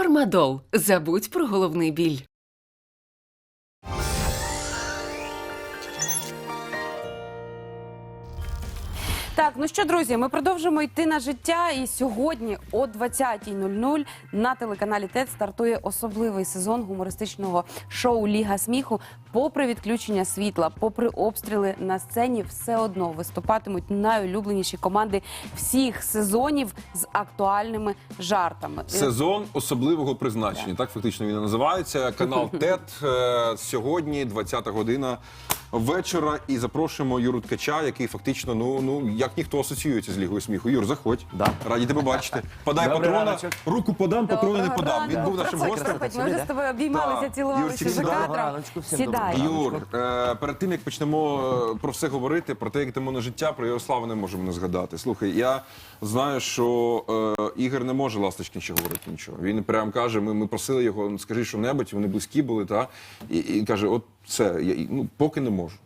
Фармадол. Забудь про головний біль. Так, ну що, друзі, ми продовжимо йти на життя. І сьогодні о 20.00 на телеканалі ТЕД стартує особливий сезон гумористичного шоу Ліга сміху. Попри відключення світла, попри обстріли на сцені, все одно виступатимуть найулюбленіші команди всіх сезонів з актуальними жартами. Сезон особливого призначення. Так фактично він і називається. Канал ТЕТ е, сьогодні, 20 година вечора. І запрошуємо Юру Ткача, який фактично, ну ну як ніхто асоціюється з Лігою сміху. Юр, заходь. Да. Раді тебе бачити. Подай Добрий патрона. раночок. руку подам, патрони не подам. Він був нашим гостем. Ми вже з тобою обіймалися, цілувалися за кадром. Всім Сідай. Доброго Юр, е, перед тим як почнемо е, про все говорити, про те, як йдемо на життя, про Ярослава не можемо не згадати. Слухай, я знаю, що е, Ігор не може ласточкінче говорити нічого. Він прям каже: ми, ми просили його, «Ну, скажи що небудь, вони близькі були, та і, і каже: от це я ну поки не можу.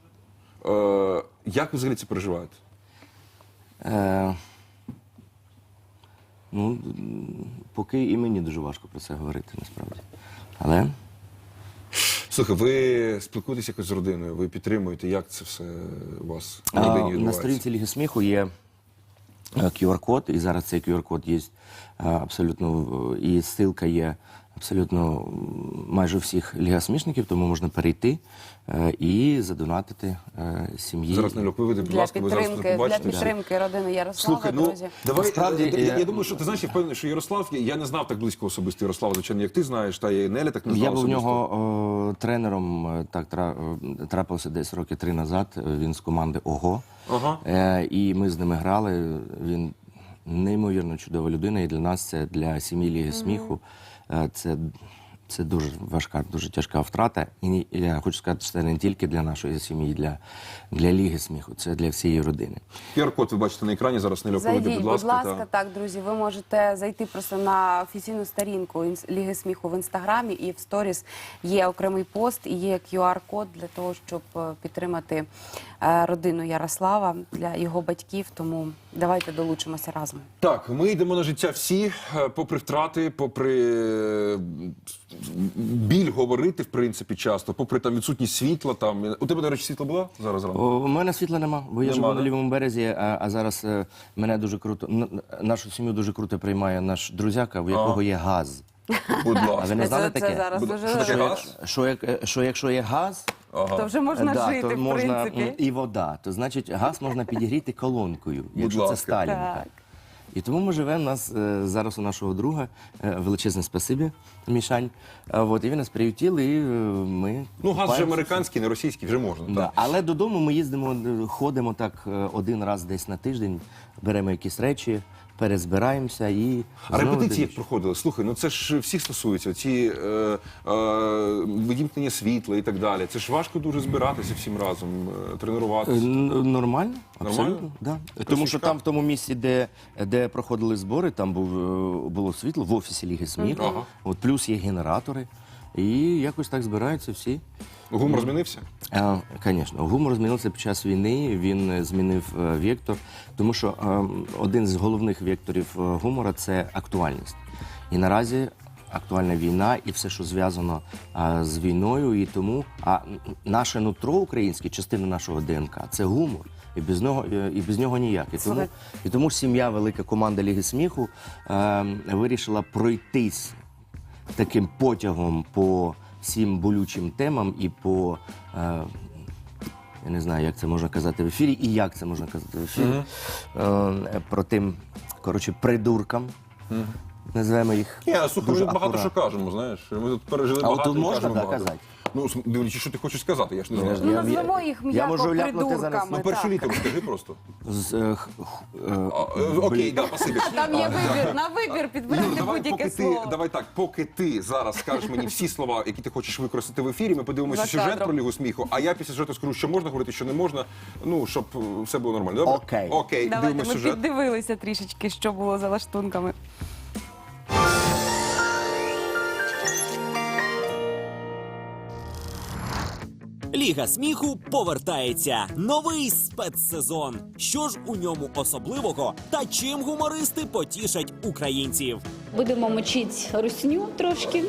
Е, як ви взагалі це переживаєте? Е, ну, поки і мені дуже важко про це говорити, насправді. Але Слухай, ви спілкуєтесь якось з родиною, ви підтримуєте, як це все у вас в родині на сторінці Ліги сміху є е, QR-код, і зараз цей QR-код є е, абсолютно, і ссылка є абсолютно майже у всіх лігасмішників, тому можна перейти е, і задонатити е, сім'ї. Зараз Нельок, виведи, будь Для ласка, ви зараз підтримки, для побачите. підтримки родини Ярослава, Слухай, ну друзі. давай Насправді, е, я, е, я думаю, що ти знаєш, я впевнений, що Ярослав, я, я не знав так близько особисто Ярослава, звичайно, як ти знаєш, та і Неля так не знала Я був в особисто. нього е, тренером. е, Так тра- е, трапився десь роки три назад. е, Він з команди ОГО. Ага. Е, і ми з ними грали. Він неймовірно чудова людина. І для нас це для сім'ї Ліги сміху. Е, Це, це дуже важка, дуже тяжка втрата. І я хочу сказати, що це не тільки для нашої сім'ї, для, для Ліги сміху, це для всієї родини. QR-код ви бачите на екрані, зараз виведи, Зайдіть, будь ласка. та. так, друзі. Ви можете зайти просто на офіційну сторінку Ліги сміху в інстаграмі, і в сторіс є окремий пост і є QR-код для того, щоб е, підтримати е, родину Ярослава для його батьків. Тому давайте долучимося разом. Так, ми йдемо на життя всі, е, попри втрати, попри біль говорити, в принципі, часто, попри там відсутність світла. Там у тебе, до речі, світло було зараз зранку? О, У мене світла нема, бо я Нема, живу да? на лівому березі, а, а зараз е, мене дуже круто. н- нашу сім'ю дуже круто приймає наш друзяка, у якого є газ. Будь А ви ласка. не знали це, таке? це зараз Буде- дуже що таке важливо. газ? Що, як, е, що якщо є газ, Ага. То вже можна да, жити, то в можна м, принципі. і вода, то значить газ можна підігріти колонкою, якщо ласка. це Сталінка. Так. І тому ми живемо у нас е, зараз у нашого друга е, величезне спасибі, Мішань. От, і він нас приютів, і е, ми. Ну, газ вже американський, не російський, вже можна. Да. Так. Але додому ми їздимо, ходимо так один раз десь на тиждень, беремо якісь речі, перезбираємося і. А знову репетиції як проходили? Слухай, ну це ж всіх стосується. Ці е, е, видімкнення світла і так далі. Це ж важко дуже збиратися всім разом, е, Е, тренуватися. н- Нормально, абсолютно. Да. Тому що там в тому місці, де, де проходили збори, там був, е, було світло в офісі Ліги сміху. Ага. От плюс є генератори. І якось так збираються всі. Гумор змінився? Звісно, гумор змінився під час війни. Він е, змінив е, вектор, тому що е, один з головних векторів гумора це актуальність. І наразі актуальна війна і все, що зв'язано з війною, і тому а наше нутро українське, частина нашого ДНК це гумор. І без нього і без нього ніяк. І тому, і тому сім'я, велика команда Ліги сміху е, вирішила пройтись таким потягом по всім болючим темам і по. Е, я не знаю, як це можна казати в ефірі, і як це можна казати в ефірі. Е, про тим, коротше, придуркам. Називаємо їх. Ні, слухай, дуже ми багато що акуратно. кажемо, знаєш. Ми тут пережили А от багато тут і можна, кажемо да, багато. казати? Ну, с- дивлячись, що ти хочеш сказати, я ж не знаю. Ну, Я- назвемо їх я м'яко можу ляпнути придурками. зараз. Ну, першу так. літеру скажи просто. З, е, х- х- е, А, е, Окей, да, спасибі. Там є вибір, на вибір Юр, підбирайте давай, будь-яке слово. ти, давай так, поки ти зараз скажеш мені всі слова, які ти хочеш використати в ефірі, ми подивимося За сюжет кадром. про лігу сміху, а я після сюжету скажу, що можна говорити, що не можна. Ну, щоб е, все було нормально. Добре? Окей. Окей, Давайте дивимося ми сюжет. піддивилися трішечки, що було за лаштунками. Ліга сміху повертається. Новий спецсезон. Що ж у ньому особливого та чим гумористи потішать українців? Будемо мочити русню трошки.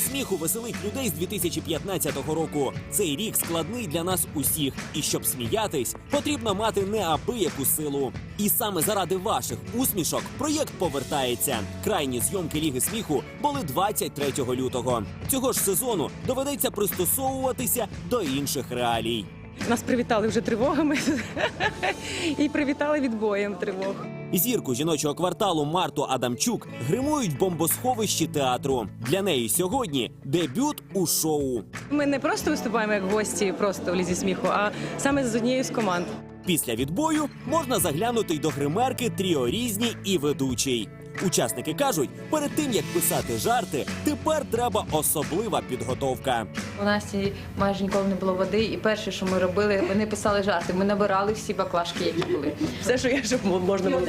Сміху веселить людей з 2015 року. Цей рік складний для нас усіх. І щоб сміятись, потрібно мати неабияку силу. І саме заради ваших усмішок проєкт повертається. Крайні зйомки Ліги сміху були 23 лютого. Цього ж сезону доведеться пристосовуватися до інших реалій. Нас привітали вже тривогами і привітали відбоєм тривог. Зірку жіночого кварталу Марту Адамчук гримують в бомбосховищі театру. Для неї сьогодні дебют у шоу. Ми не просто виступаємо як гості, просто в лізі сміху, а саме з однією з команд. Після відбою можна заглянути й до гримерки Тріо різні і ведучий. Учасники кажуть, перед тим як писати жарти, тепер треба особлива підготовка. У Насті майже ніколи не було води, і перше, що ми робили, вони писали жарти. Ми набирали всі баклажки, які були. Все, що є, щоб можна було.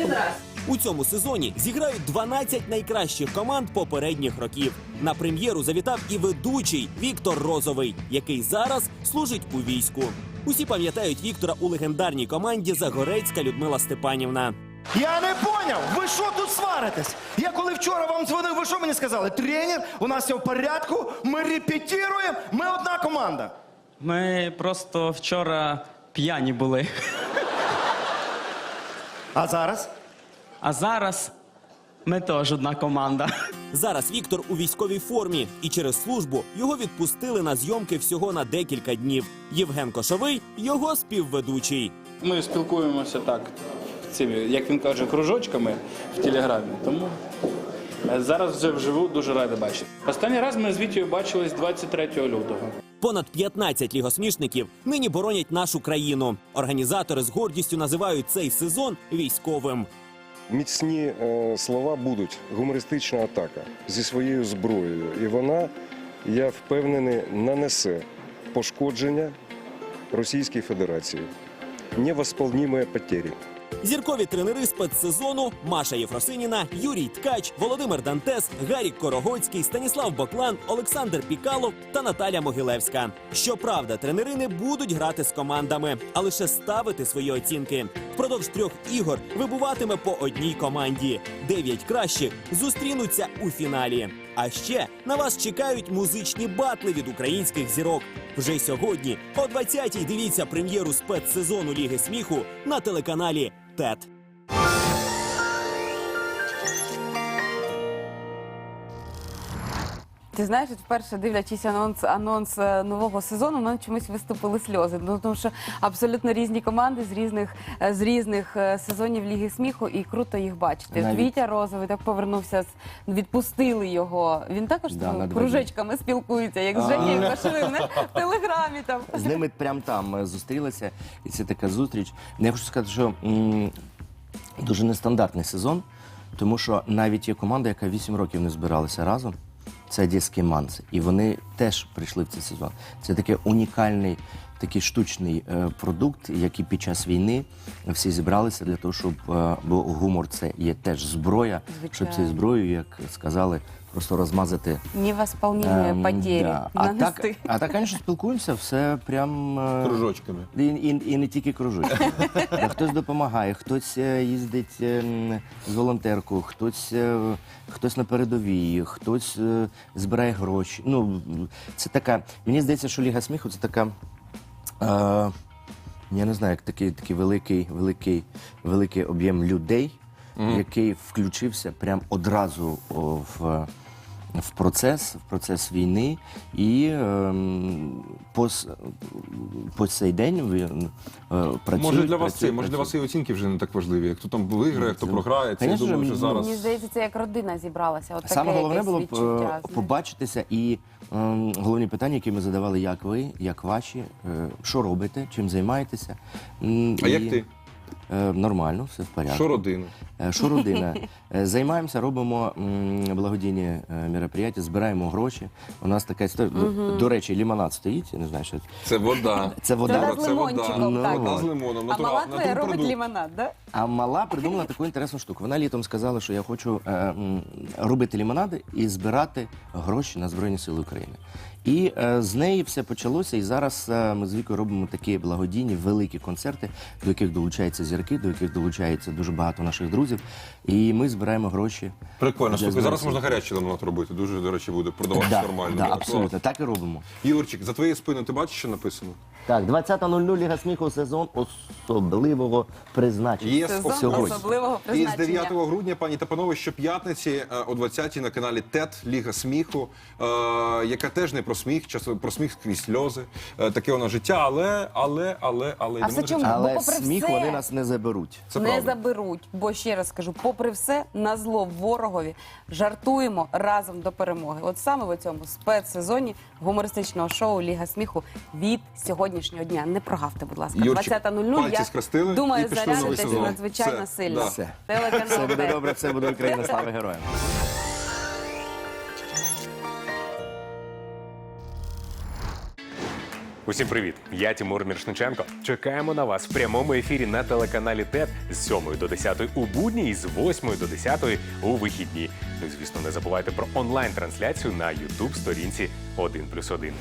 У цьому сезоні зіграють 12 найкращих команд попередніх років. На прем'єру завітав і ведучий Віктор Розовий, який зараз служить у війську. Усі пам'ятають Віктора у легендарній команді Загорецька Людмила Степанівна. Я не поняв, ви що тут сваритесь? Я коли вчора вам дзвонив, ви що мені сказали? Тренер, у нас все в порядку, ми репетируємо, ми одна команда. Ми просто вчора п'яні були. А зараз? А зараз ми теж одна команда. Зараз Віктор у військовій формі, і через службу його відпустили на зйомки всього на декілька днів. Євген Кошовий його співведучий. Ми спілкуємося так, цими, як він каже, кружочками в телеграмі. Тому е, зараз вже вживу дуже радий бачити. Останній раз ми з Вітєю бачились 23 лютого. Понад 15 лігосмішників нині боронять нашу країну. Організатори з гордістю називають цей сезон військовим. Міцні е, слова будуть гумористична атака зі своєю зброєю, і вона, я впевнений, нанесе пошкодження Російській Федерації. Невосполнимые потери. Зіркові тренери спецсезону Маша Єфросиніна, Юрій Ткач, Володимир Дантес, Гарік Корогоцький, Станіслав Боклан, Олександр Пікалов та Наталя Могилевська. Щоправда, тренери не будуть грати з командами, а лише ставити свої оцінки. Впродовж трьох ігор вибуватиме по одній команді. Дев'ять кращих зустрінуться у фіналі. А ще на вас чекають музичні батли від українських зірок. Вже сьогодні о 20-й дивіться прем'єру спецсезону Ліги сміху на телеканалі ТЕТ. Ти знаєш, от вперше дивлячись анонс, анонс е, нового сезону, в мене чомусь виступили сльози. Ну тому що абсолютно різні команди з різних е, з різних е, сезонів Ліги сміху, і круто їх бачити. Навіть- Вітя Розовий так повернувся, відпустили його. Він також Да, на два кружечками спілкується, як з Женєю Кошовим в телеграмі там. З ними прямо там зустрілися, і це така зустріч. Ну, Я хочу сказати, що м, дуже нестандартний сезон, тому що навіть є команда, яка 8 років не збиралася разом. Це Одеські манси. І вони теж прийшли в цей сезон. Це такий унікальний, такий штучний е, продукт, який під час війни всі зібралися для того, щоб е, бо гумор це є теж зброя, щоб Звичайно. цією зброєю, як сказали, просто розмазати Невосполнимые Ем, потери да. А так, нанести. а так, звісно, спілкуємося, все прям е, Кружочками. І, і, і не тільки кружочки. Да, Хтось допомагає, хтось е, їздить е, м, з волонтеркою, хтось, е, хтось на передовій, хтось е, збирає гроші. Ну, це така. Мені здається, що Ліга сміху це така. Е, я не знаю, як такий, такий великий, великий, великий об'єм людей, який включився прям одразу в, в процес, в процес війни, і ем, по, по цей день він е, працює. Може для вас це, може для вас і оцінки вже не так важливі. Хто там виграє, хто програє. Це я думаю, що ну, зараз. Мені здається, це як родина зібралася. От Саме таке головне було відчуття, е, побачитися і ем, головні питання, які ми задавали, як ви, як ваші, е, що робите, чим займаєтеся. А і- як ти? Е, Нормально, все в порядку. Що родина? Е, Що родина? Е, Займаємося, робимо м, благодійні е, мероприятия, збираємо гроші. У нас така історія. До- До речі, лімонад стоїть, я не знаю, що це. Це вода. Це вода. Вода з Це вода. лимончиком, так. Вода з лимоном. А мала твоя робить натурпродукт. лімонад, да? А мала придумала таку інтересну штуку. Вона літом сказала, що я хочу е, м, робити лімонади і збирати гроші на Збройні Сили України. І е, з неї все почалося. І зараз е, ми з Вікою робимо такі благодійні великі концерти, до яких долучаються зірки, до яких долучається дуже багато наших друзів. І ми збираємо гроші. Прикольно. Слухай, Збройних зараз можна гарячий лимонад робити. Дуже, до речі, буде продаватися Да, нормально. да, абсолютно, так і робимо. Юрчик, за твоєю спиною ти бачиш, що написано? Так, 20.00 Ліга сміху сезон особливого призначення. Є Сезон Сьогодні. особливого І з призначення. 9 грудня, пані та панове, щоп'ятниці е, о 20-й на каналі ТЕТ Ліга сміху, е, яка теж не про сміх, часом про сміх скрізь сльози. Е, таке воно життя, але, але, але, але. А йдемо все чому? життя. Але Бо попри сміх все- вони нас не заберуть. Це не правда. заберуть, бо ще раз скажу, попри все, на зло ворогові жартуємо разом до перемоги. От саме в цьому спецсезоні гумористичного шоу Ліга сміху від сьогоднішнього дня. Не прогавте, будь ласка. Юрчик, 20.00. Я скрестили думаю, зарядитесь надзвичайно Все, сильно. Все. Телеканал Все буде добре, все буде Україна. Слава героям. Усім привіт! Я Тимур Міршниченко. Чекаємо на вас в прямому ефірі на телеканалі ТЕД з 7 до 10 у будні і з 8 до 10 у вихідні. Ну і звісно, не забувайте про онлайн-трансляцію на youtube сторінці 1+,1.